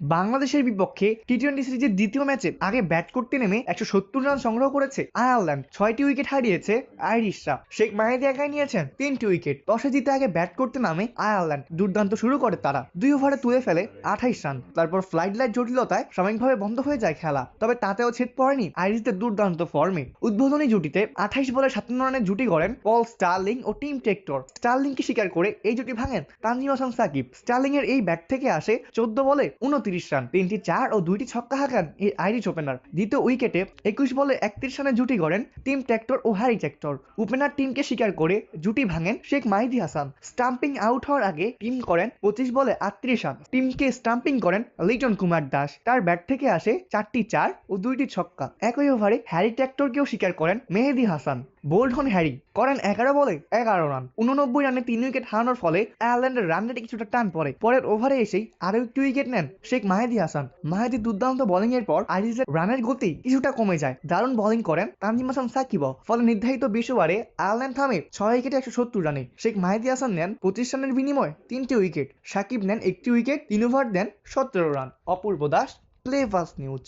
বাংলাদেশের বিপক্ষে T twenty সিরিজের দ্বিতীয় ম্যাচে আগে ব্যাট করতে নেমে একশো সত্তর রান সংগ্রহ করেছে আয়ারল্যান্ড। ছয়টি উইকেট হারিয়েছে আইরিশরা। শেখ মাহিদি একাই নিয়েছেন তিনটি উইকেট টসে জিতে আগে ব্যাট করতে নামে আয়ারল্যান্ড। দুর্দান্ত শুরু করে তারা। দুই ওভারে তুলে ফেলে আঠাইশ রান তারপর ফ্লাইট লাইট জটিলতায় সাময়িকভাবে বন্ধ হয়ে যায় খেলা। তবে তাতেও ছেদ পড়েনি আইরিশদের দুর্দান্ত ফর্মে উদ্বোধনী জুটিতে আঠাইশ বলে সাতান্ন রানের জুটি করেন পল স্টার্লিং ও টিম টেক্টর। স্টার্লিংকে স্বীকার করে এই জুটি ভাঙেন তানজিম হাসান সাকিব স্টার্লিং এর এই ব্যাট থেকে আসে চোদ্দ বলে উনত্রিশ রান, তিনটি চার ও দুইটি ছক্কা হাঁকান এই আইরিশ ওপেনার। দ্বিতীয় উইকেটে একুশ বলে একত্রিশ রানের জুটি গড়েন টিম টেক্টর ও হ্যারি টেক্টর ওপেনার টিমকে স্বীকার করে জুটি ভাঙেন শেখ মাহিদি হাসান। স্টাম্পিং আউট হওয়ার আগে টিম করেন পঁচিশ বলে আটত্রিশ রান। টিমকে স্টাম্পিং করেন লিটন কুমার দাস। তার ব্যাট থেকে আসে চারটি চার ও দুইটি ছক্কা। একই ওভারে হ্যারি ট্র্যাক্টরকেও স্বীকার করেন মেহেদি হাসান। বোল্ড হন হ্যারি। করেন এগারো বলে এগারো রান। উননব্বই রানে তিন উইকেট হারানোর ফলে আয়ারল্যান্ডের রান রেটে কিছুটা টান পড়ে। পরের ওভারে এসেই আরও একটি উইকেট নেন শেখ মাহেদি হাসান। মাহেদি দুর্দান্ত বোলিং এর পর আইরিজের রানের গতি কিছুটা কমে যায়। দারুণ বোলিং করেন তানজিম হাসান সাকিব ফলে নির্ধারিত বিশ ওভারে আয়ারল্যান্ড থামে ছয় উইকেটে একশো সত্তর রানে। শেখ মাহেদি হাসান নেন পঁচিশ রানের বিনিময়ে তিনটি উইকেট। সাকিব নেন একটি উইকেট, তিন ওভার দেন সতেরো run. Apurba Das play fast news.